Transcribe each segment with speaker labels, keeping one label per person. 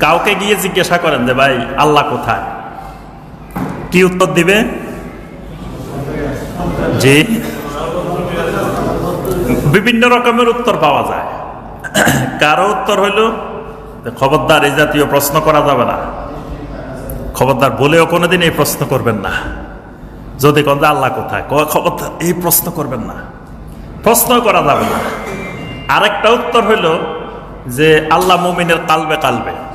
Speaker 1: কাউকে গিয়ে জিজ্ঞাসা করেন যে, ভাই, আল্লাহ কোথায়? কি উত্তর দিবে? জি। বিভিন্ন রকমের উত্তর পাওয়া যায়। কারও উত্তর হইল খবরদার, এই জাতীয় প্রশ্ন করা যাবে না। খবরদার বলেও কোনোদিন এই প্রশ্ন করবেন না। যদি কোন আল্লাহ কোথায়? খবরদার, এই প্রশ্ন করবেন না। প্রশ্ন করা যাবে না। আরেকটা উত্তর হইল যে, আল্লাহ মুমিনের কালবে কালবে।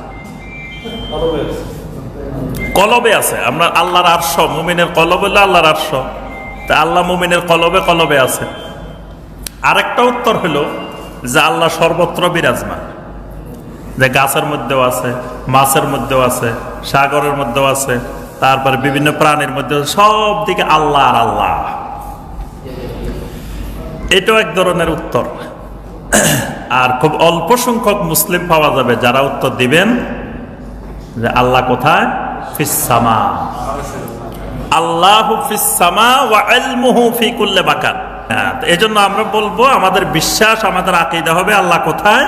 Speaker 1: কলবে আছে। আমরা আল্লাহর আরশ, মুমিনের কলব হইল আল্লাহর আরশ। তা আল্লাহ মুমিনের কলবে কলবে আছে। আরেকটা উত্তর হইল যে আল্লাহ সর্বত্র বিরাজমান। যে গাছের মধ্যেও আছে, মাছের মধ্যেও আছে, সাগরের মধ্যেও আছে, তারপরে বিভিন্ন প্রাণীর মধ্যে সব দিকে আল্লাহ আর আল্লাহ। এটাও এক ধরনের উত্তর। আর খুব অল্প সংখ্যক মুসলিম পাওয়া যাবে যারা উত্তর দিবেন। যে আল্লাহ কোথায়? ফিসামা আল্লাহ ফিসামা ওয়া ইলমুহু ফি কুল্লি মাকান হ্যাঁ, এই জন্য আমরা বলব আমাদের বিশ্বাস আমাদের আকিদা হবে আল্লাহ কোথায়?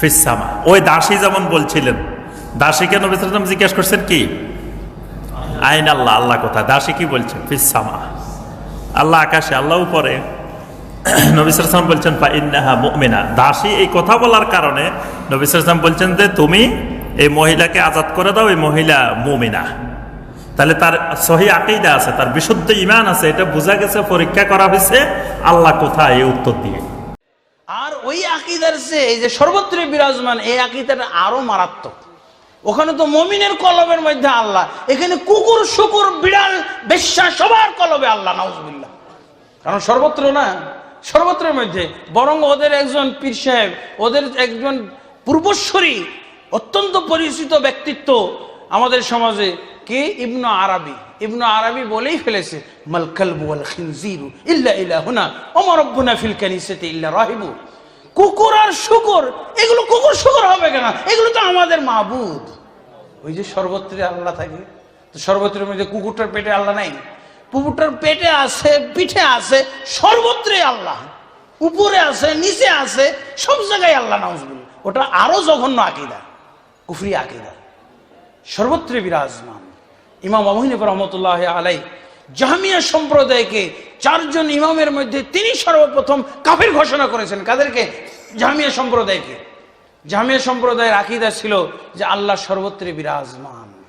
Speaker 1: ফিসামা ওই দাসী যেমন বলছিলেন দাসীকে নবী সাল্লাল্লাহু জিজ্ঞেস করছেন কি? আইন আল্লাহ আল্লাহ কোথায়? দাসী কি বলছেন? ফিসামা আল্লাহ আকাশে আল্লাহ উপরে। নবিসাম বলছেন পা ইন্নাহা মুমিনা। দাসী এই কথা বলার কারণে নবিসাম বলছেন যে তুমি এই মহিলাকে আজাদ করে দাও, এই মহিলা মুমিনা। তাহলে তার সহি আকিদা আছে, তার বিশুদ্ধ ইমান আছে, এটা বোঝা গেছে, পরীক্ষা করা হয়েছে, আল্লাহ কোথায় এই উত্তর দিয়ে।
Speaker 2: আর ওই আকিদার সে এই যে সর্বত্র বিরাজমান, এই আকিদাটা আরও মারাত্মক। ওখানে তো মমিনের কলবের মধ্যে আল্লাহ, এখানে কুকুর, শুকুর, বিড়াল, বেশ্যা, সবার কলবে আল্লাহ, নাউজবিল্লাহ। কারণ সর্বত্র না, সর্বত্রের মধ্যে, বরং ওদের একজন পীর সাহেব, ওদের একজন পূর্বস্বরী অত্যন্ত পরিচিত ব্যক্তিত্ব আমাদের সমাজে কে? ইবনু আরবি। ইবনু আরবি বলেই ফেলেছে, মাল কালবু ওয়াল খিনজিরু ইল্লা ইলাহুনা ওমা রব্বুনা ফিল কানিসাতি ইল্লা রাহিবু। কুকুর আর শুকুর, এগুলো কুকুর শুকুর হবে কেন? এগুলো তো আমাদের মাহবুদ ওই যে সর্বত্রে আল্লাহ থাকে, তো সর্বত্রের মধ্যে কুকুরটার পেটে আল্লাহ নাই। কুকুরটার পেটে আছে, পিঠে আছে সর্বত্রে আল্লাহ। উপরে আছে, নিচে আছে, সব জায়গায় আল্লাহ নাউজবুল ওটা আরও জঘন্য আকিদা। কুফরি আকিদা। সর্বত্রে বিরাজমান। ইমাম আবহিনী রহমতুল্লাহ আলাই জাহামিয়া সম্প্রদায়কে চারজন ইমামের মধ্যে তিনি সর্বপ্রথম কাফের ঘোষণা করেছেন। কাদেরকে? জাহামিয়া সম্প্রদায়কে। জাহামিয়া সম্প্রদায়ের আকিদা ছিল যে আল্লাহ সর্বত্রে বিরাজমান।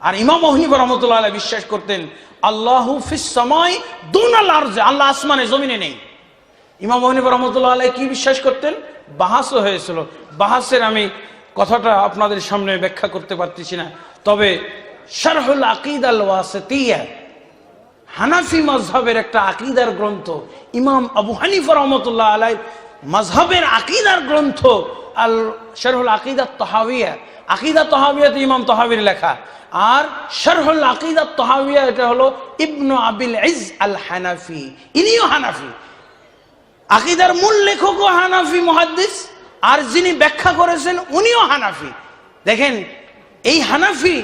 Speaker 2: আর ইমাম মহিব রহমতুল্লাহ আলাই বিশ্বাস করতেন, আল্লাহ ফিসময় দুনাল আরজে আল্লাহ আসমানে, জমিনে নেই। ইমাম মহিব রহমতুল্লাহ আলাই কি বিশ্বাস করতেন? বাহাসও হয়েছিল। বাহাসের আমি কথাটা আপনাদের সামনে ব্যাখ্যা করতে পারতেছি না। তবে শারহুল আকিদ আল ওয়াসিয়া হানাফি মজহাবের একটা আকিদার গ্রন্থ, ইমাম আবু হানিফা রহমতুল্লাহ আলাই মজহাবের আকিদার গ্রন্থ আল শারহুল আকিদা তহাবিয়া আকিদা তহাবিয়াতে ইমাম তহাবির লেখা। আর শারহুল আকিদা তহাবিয়া এটা হলো ইবনু আবিল ইজ আল হানাফি ইনিও হানাফি। আকিদার মূল লেখকও হানাফি মহাদ্দিস। আর যিনি ব্যাখ্যা করেছেন উনিও হানাফি। দেখেন, এই হানাফি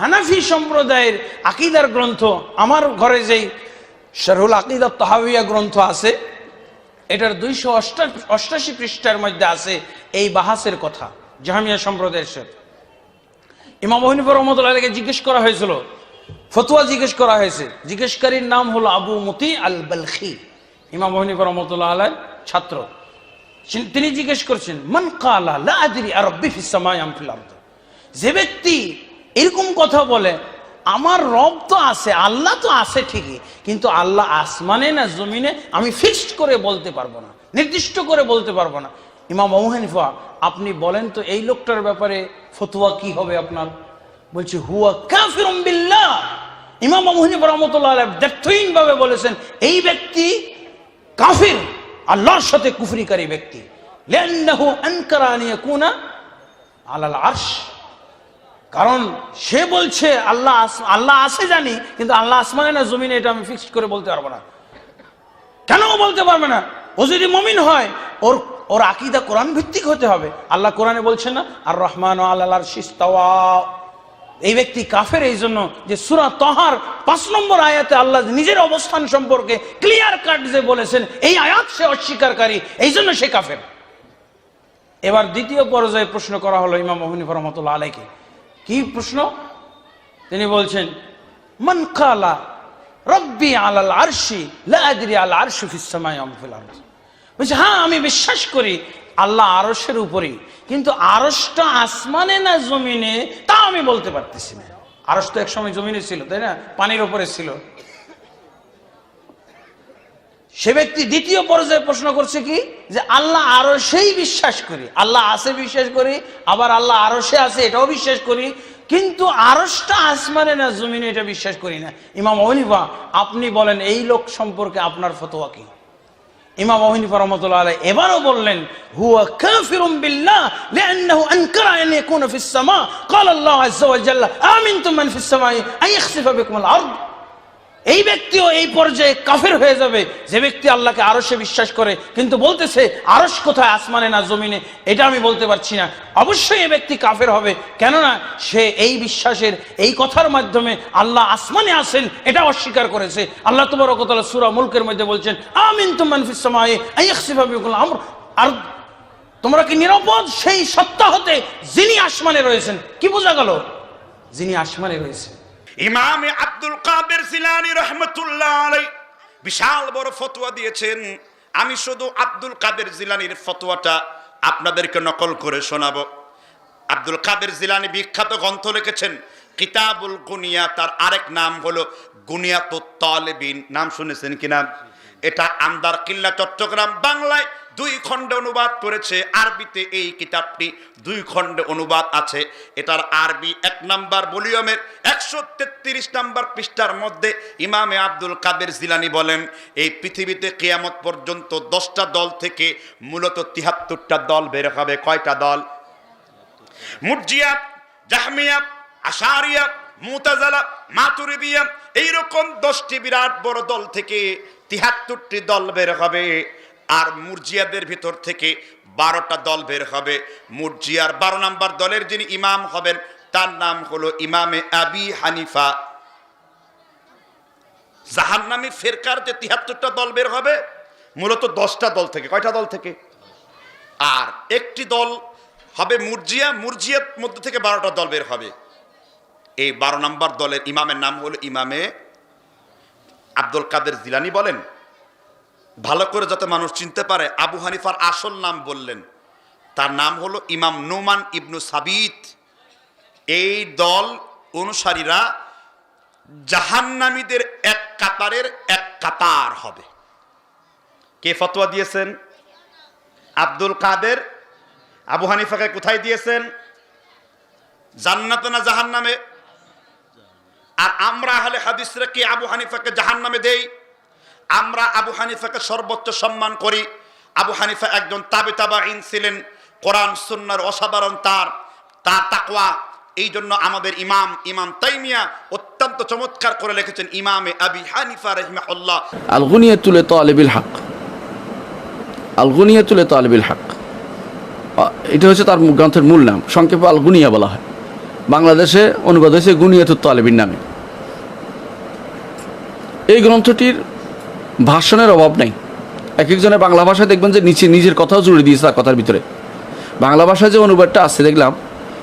Speaker 2: হানাফি সম্প্রদায়ের আকিদার গ্রন্থ, আমার ঘরে যেই শারহুল আকিদা তহাবিয়া গ্রন্থ আছে, এটার দুইশো অষ্টাশি পৃষ্ঠার মধ্যে আছে এই বাহাসের কথা জাহামিয়া সম্প্রদায়ের সাথে। ইমাম হনিফর রহমতুল্লাহকে জিজ্ঞেস করা হয়েছিল, ফতুয়া জিজ্ঞেস করা হয়েছে, জিজ্ঞেসকারীর নাম হলো আবু মতি আল বালখি ইমাম হনিফর রহমতুল্লাহ আলার ছাত্র। তিনি জিজ্ঞেস করছেন, মান কালা যে ব্যক্তি এরকম কথা বলে, আমার রব তো আছে, আল্লাহ তো আছে ঠিকই, কিন্তু আল্লাহ আসমানে না জমিনে আমি ফিক্সড করে বলতে পারব না, নির্দিষ্ট করে বলতে পারব না। ইমাম আবু আপনি বলেন তো এই লোকটার ব্যাপারে ফতুয়া কি হবে আপনার? বলছে, হুয়া কাফিরুম বিল্লাহ। ইমাম আবু হানিফা রাহমাতুল্লাহ ভাবে বলেছেন, এই ব্যক্তি কাফির। আল্লাহর সাথে কুফরিকারী ব্যক্তি। আলাল আরশ। কারণ সে বলছে, আল্লাহ আল্লাহ আছে জানি, কিন্তু আল্লাহ আসমানে না জমিনে, এটা আমি ফিক্সড করে বলতে পারব না। কেন বলতে পারবে না? ও যদি মমিন হয়, ওর ওর আকিদা কোরআন ভিত্তিক হতে হবে। আল্লাহ কোরআনে বলছেন না, আর রহমান ও আল্লাহর শিস্তাওয়া এই ব্যক্তি কাফের, এই জন্য যে সুরা তহার পাঁচ নম্বর আয়াতে আল্লাহ নিজের অবস্থান সম্পর্কে ক্লিয়ার কাট যে বলেছেন, এই আয়াত সে অস্বীকারী, এই জন্য সে কাফের। এবার দ্বিতীয় পর্যায়ে প্রশ্ন করা হলো ইমাম মোহিনী রহমতুল্লাহ আলাইকে কি প্রশ্ন? তিনি বলছেন, মান কালা রব্বি আলাল আরশি লা আদরি আল আরশি ফিস সামাই আম ফিল আরদ। বলছে হ্যাঁ আমি বিশ্বাস করি আল্লাহ আরশের উপরেই। কিন্তু আরশটা আসমানে না জমিনে, তা আমি বলতে পারতেছি না। আরশ তো একসময় জমিনে ছিল, তাই না? পানির উপরে ছিল। সে ব্যক্তি দ্বিতীয় পর্যায়ে প্রশ্ন করছে কি? যে আল্লাহ আরও সেই বিশ্বাস করি। আল্লাহ আছে বিশ্বাস করি, আবার আল্লাহ আরও সে আছে, এটাও বিশ্বাস করি। কিন্তু আরসটা আসমানে না জমিনে, এটা বিশ্বাস করি না। ইমাম অনিফা আপনি বলেন, এই লোক সম্পর্কে আপনার ফতোয়া কি? إمام أبو حنيفة رحمة الله عليه إبانو بولن هو كافر بالله لأنه أنكر أن يكون في السماء. قال الله عز وجل آمنتم من في السماء أن يخسف بكم الأرض. এই ব্যক্তিও এই পর্যায়ে কাফের হয়ে যাবে। যে ব্যক্তি আল্লাহকে আরশে বিশ্বাস করে, কিন্তু বলতেছে, আরশ কোথায়, আসমানে না জমিনে? এটা আমি বলতে পারছি না। অবশ্যই এই ব্যক্তি কাফের হবে। কেননা, সে এই বিশ্বাসের, এই কথার মাধ্যমে আল্লাহ আসমানে আসেন এটা অস্বীকার করেছে। আল্লাহ তোমার কথা সুরা মুলকের মধ্যে বলছেন আমিন আর তোমরা কি নিরাপদ? সেই সত্তা হতে যিনি আসমানে রয়েছেন। কি বোঝা গেল? যিনি আসমানে রয়েছেন।
Speaker 3: ইমাম আব্দুল কাদের জিলানি রহমতুল্লাহ আলাই বিশাল বড় ফতোয়া দিয়েছেন। আমি শুধু আব্দুল কাদের জিলানির ফতোয়াটা আপনাদেরকে নকল করে শোনাবো। আব্দুল কাদের জিলানি বিখ্যাত গ্রন্থ লিখেছেন, কিতাবুল গুনিয়া, তার আরেক নাম হলো গুনিয়াত তালেবিন। নাম শুনেছেন কিনা? এটা আন্দার কিল্লা চট্টগ্রাম, বাংলায় দুই খণ্ডে অনুবাদ করেছে আরবিতে এই কিতাবটি। দুই খণ্ডে অনুবাদ আছে। এটার আরবি এক নাম্বার ভলিউমের একশো তেত্রিশ নাম্বার পৃষ্ঠার মধ্যে ইমামে আব্দুল কাদের জিলানি বলেন, এই পৃথিবীতে কেয়ামত পর্যন্ত দশটা দল থেকে মূলত তিহাত্তরটা দল বের হবে। কয়টা দল? মুরজিয়া জাহমিয়া আশারিয়া মুতাজালা, মাতুরিদিয়া, এইরকম দশটি বিরাট বড় দল থেকে তিহাত্তরটি দল বের হবে। আর মুরজিয়াদের ভিতর থেকে বারোটা দল বের হবে। মুরজিয়ার বারো নাম্বার দলের যিনি ইমাম হবেন, তার নাম হলো ইমামে আবি হানিফা। জাহান্নামী ফেরকার যে তিহাত্তরটা দল বের হবে, মূলত দশটা দল থেকে, কয়টা দল থেকে? আর একটি দল হবে মুরজিয়া, মুরজিয়ার মধ্যে থেকে বারোটা দল বের হবে। এই বারো নম্বর দলের ইমামের নাম হলো ইমামে আব্দুল কাদের জিলানি বলেন। ভালো করে যাতে মানুষ চিনতে পারে, আবু হানিফার আসল নাম বললেন। তার নাম হলো ইমাম নোমান ইবনু সাবিত। এই দল অনুসারীরা জাহান্নামীদের এক কাতারের এক কাতার হবে। কে ফতোয়া দিয়েছেন? আব্দুল কাদের। আবু হানিফাকে কোথায় দিয়েছেন? জান্নাতে না জাহান নামে আর আমরা হলে হাদিসরা কি আবু হানিফাকে জাহান নামে দেই? আমরা আবু হানিফাকে সর্বোচ্চ সম্মান করি। আবু হানিফা একজন তাবে তাবা ইন ছিলেন, কোরআন, সুন্নার অসাধারণ তার তার তাকওয়া। এই জন্য আমাদের ইমাম ইমাম তাইমিয়া অত্যন্ত চমৎকার করে লিখেছেন ইমামে আবি হানিফা রহিমাহুল্লাহ।
Speaker 4: আল গুনিয়াতুল তালিবিল হক। আল গুনিয়াতুল তালিবিল হক এটা হচ্ছে তার গ্রন্থের মূল নাম। সংক্ষেপে আলগুনিয়া বলা হয়। বাংলাদেশে অনুবাদ হয়েছে গুনিয়াতুল তালিবিন নামে। এই গ্রন্থটির ভাষণের অভাব নেই। এক একজনের বাংলা ভাষায় দেখবেন যে নিচে নিজের কথাও জুড়ে দিয়েছে তার কথার ভিতরে। বাংলা ভাষায় যে অনুবাদটা আছে, দেখলাম,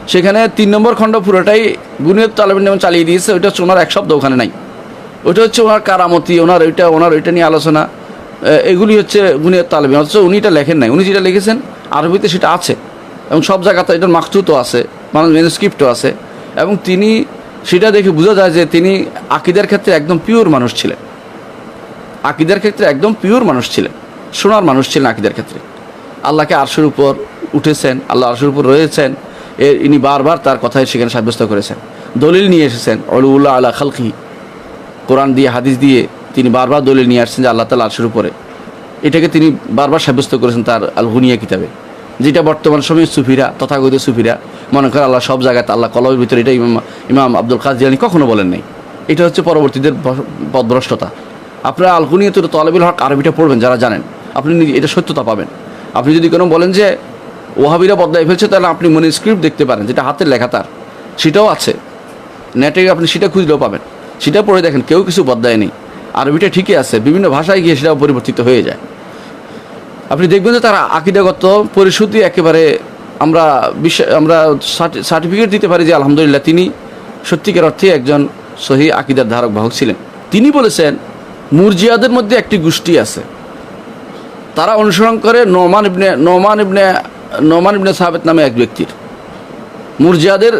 Speaker 4: সেখানে তিন নম্বর খণ্ড পুরোটাই গুনিয়ত তালেবিন নামে চালিয়ে দিয়েছে, ওইটা হচ্ছে ওনার এক শব্দ, ওখানে নাই। ওইটা হচ্ছে ওনার কারামতি, ওনার ওইটা ওনার ওইটা নিয়ে আলোচনা। এগুলি হচ্ছে গুনিয়ত তালেবিন, অথচ উনি এটা লেখেন নাই। উনি যেটা লিখেছেন, আরবিতে সেটা আছে। এবং সব জায়গাতে এটার মাকতুতও আছে মানুষ মেনুস্ক্রিপ্টও আছে। এবং তিনি সেটা দেখে বোঝা যায় যে তিনি আকিদের ক্ষেত্রে একদম পিওর মানুষ ছিলেন। আকিদের ক্ষেত্রে একদম পিওর মানুষ ছিলেন, সোনার মানুষ ছিলেন আকিদের ক্ষেত্রে। আল্লাহকে আরশের উপর উঠেছেন, আল্লাহ আরশের উপর রয়েছেন এ ইনি বারবার তার কথায় সেখানে সাব্যস্ত করেছেন। দলিল নিয়ে এসেছেন অলুল্লাহ আল্লাহ খালকি। কোরআন দিয়ে, হাদিস দিয়ে তিনি বারবার দলিল নিয়ে আসছেন যে আল্লাহ তালা আরশের উপরে। এটাকে তিনি বারবার সাব্যস্ত করেছেন তার আল হুনিয়া কিতাবে। যেটা বর্তমান সময়ে সুফিরা তথাগত সুফিরা, মনে করেন আল্লাহ সব জায়গায় আল্লাহ কলমের ভিতরে, এটা ইমাম ইমাম আব্দুল কাজিয়ানি কখনো বলেন নাই। এটা হচ্ছে পরবর্তীদের পথভ্রষ্টতা আপনারা আলকুনিয়ত তলাবিল হক আরবিটা পড়বেন যারা জানেন। আপনি এটা সত্যতা পাবেন। আপনি যদি কোনো বলেন যে ওহাবিরা বদলাই ফেলছে, তাহলে আপনি মনে স্ক্রিপ্ট দেখতে পারেন, যেটা হাতের লেখা তার। সেটাও আছে। নেটে আপনি সেটা খুঁজলেও পাবেন। সেটা পড়ে দেখেন, কেউ কিছু বদলায় নেই। আরবিটা ঠিকই আছে, বিভিন্ন ভাষায় গিয়ে সেটাও পরিবর্তিত হয়ে যায়। আপনি দেখবেন যে তারা আকিদাগত পরিশুদ্ধি একেবারে আমরা বিশ্ব- আমরা সার্টিফিকেট দিতে পারি যে আলহামদুলিল্লাহ তিনি সত্যিকার অর্থে একজন সহি আকিদার ধারক বাহক ছিলেন। তিনি বলেছেন মুরজিয়াদের মধ্যে একটি গোষ্ঠী আছে। তারা অনুসরণ করে নোমান ইবনে নোমান ইবনে নোমান ইবনে সাহাবেদ নামে এক ব্যক্তির। মুরজিয়াদের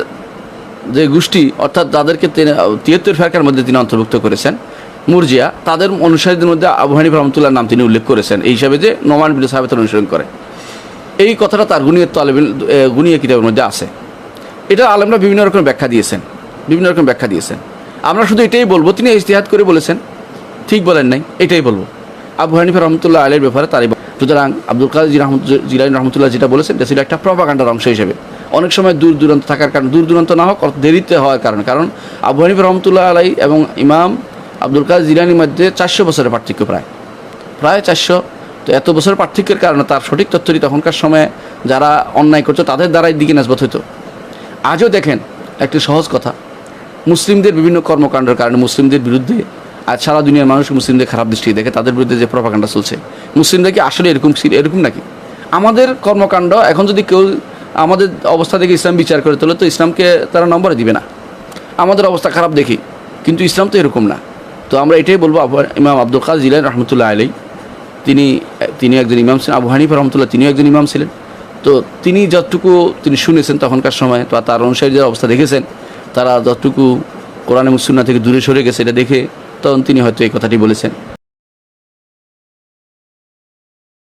Speaker 4: যে গোষ্ঠী, অর্থাৎ যাদেরকে তিনি, তিয়াত্তর ফেরকার মধ্যে তিনি অন্তর্ভুক্ত করেছেন, মুরজিয়া তাদের অনুসারীদের মধ্যে আবু হানিফ রহমতুল্লাহ নাম তিনি উল্লেখ করেছেন, এই হিসাবে যে নোমান ইবনে সাহাবেদ অনুসরণ করে। এই কথাটা তার গুণীয় তালেবিন গুণীয় কিতাবের মধ্যে আছে। এটা আলেমরা বিভিন্ন রকম ব্যাখ্যা দিয়েছেন, বিভিন্ন রকম ব্যাখ্যা দিয়েছেন। আমরা শুধু এটাই বলব, তিনি ইজতিহাদ করে বলেছেন ঠিক বলেন নাই, এটাই বলব। আবু হানিফা রহমতুল্লাহ আলের ব্যাপারে তারই সুতরাং আব্দুল কাদের রহমত জিলানি রহমতুল্লাহ যেটা বলেছেন, এটা ছিল একটা প্রপাগান্ডার অংশ হিসেবে। অনেক সময় দূর দূরান্ত থাকার কারণে দূর দূরান্ত না হোক দেরিতে হওয়ার কারণে। কারণ আবু হানিফা রহমতুল্লাহ আলাই এবং ইমাম আব্দুল কাদের জিলানির মধ্যে চারশো বছরের পার্থক্য প্রায়। প্রায় চারশো। তো এত বছরের পার্থক্যের কারণে তার সঠিক তথ্যটি তখনকার সময়ে যারা অন্যায় করতো, তাদের দ্বারাই দিকে নাজবত হতো আজও দেখেন, একটি সহজ কথা। মুসলিমদের বিভিন্ন কর্মকাণ্ডের কারণে মুসলিমদের বিরুদ্ধে আজ সারা দুনিয়ার মানুষ মুসলিমদের খারাপ দৃষ্টি দেখে তাদের বিরুদ্ধে যে প্রপাকাণ্ডা চলছে মুসলিমদের কি আসলে এরকম ছিল, এরকম নাকি? আমাদের কর্মকাণ্ড এখন যদি কেউ আমাদের অবস্থা দেখে ইসলাম বিচার করে তোলে তো ইসলামকে তারা নম্বরে দিবে না। আমাদের অবস্থা খারাপ দেখি, কিন্তু ইসলাম তো এরকম না। তো আমরা এটাই বলব ইমাম আব্দুল কাজ জিলান রহমতুল্লাহ আলাই তিনি তিনি একজন ইমাম ছিলেন, আবু হানিফ রহমতুল্লাহ তিনিও একজন ইমাম ছিলেন। তো তিনি যতটুকু তিনি শুনেছেন তখনকার সময়, তো তার অনুসারী যারা অবস্থা দেখেছেন, তারা যতটুকু কোরআন মুসুন্না থেকে দূরে সরে গেছে, এটা দেখে তখন তিনি হয়তো এই কথাটি বলেছেন।